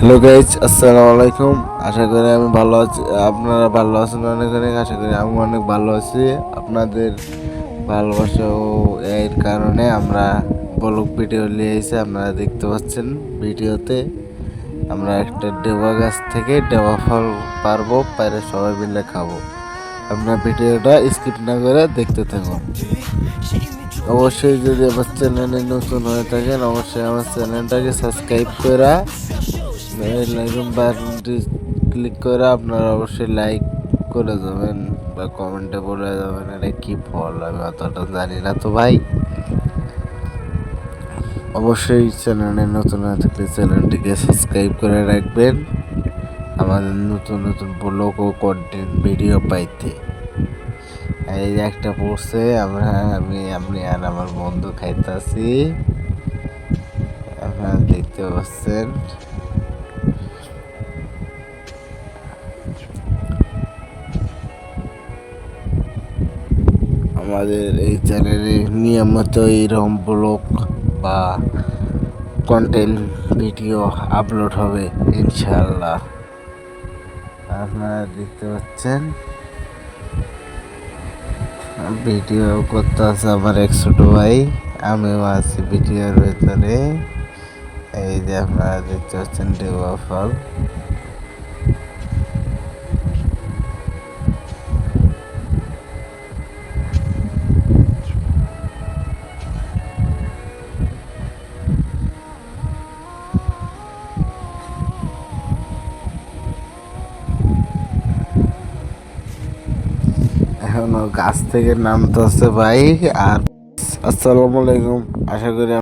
Hello guys আসসালামু আলাইকুম আশা করি আমি ভালো আছি। আপনারা ভালো আছেন অনেক অনেক? আশা করি আমি অনেক ভালো আছি। আপনাদের ভালোবাসা ও এর কারণে আমরা ব্লগ ভিডিও নিয়ে এসে আপনারা দেখতে পাচ্ছেন ভিডিওতে। আমরা একটা ডেবা গাছ থেকে ডেবা ফল পারব পারে সবাই মিলে খাব। আপনার ভিডিওটা স্কিপ না করে দেখতে থাকুন। অবশ্যই যদি আমার চ্যানেলে নতুন হয়ে থাকেন, অবশ্যই আমার চ্যানেলটাকে সাবস্ক্রাইব করে বাটনটি ক্লিক করে আপনারা অবশ্যই লাইক করে যাবেন বা কমেন্টে বলে যাবেন এটা কি ফল আমি অতটা জানি না তো ভাই। অবশ্যই চ্যানেলে নতুন হয়ে থাকলে চ্যানেলটিকে সাবস্ক্রাইব করে রাখবেন আমাদের নতুন নতুন ব্লগ ও কন্টেন্ট ভিডিও পাইতে। এই একটা পড়ছে, আমরা, আমি আপনি আর আমার বন্ধু খাইতেছি। আপনারা দেখতে পাচ্ছেন। আমাদের এই চ্যানেলে নিয়মিত এইরকম ব্লগ বা কন্টেন্ট ভিডিও আপলোড হবে ইনশাল্লাহ আপনারা দেখতে পাচ্ছেন? ভিডিও করতে আছে আমার এক ছোট ভাই, আমিও আছি ভিডিওর ভেতরে। এই যে আপনারা দেখতে পাচ্ছেন ডেবা ফল। গাছ থেকে নামতেছে ভাই। আর আসসালামু আলাইকুম। আশা করি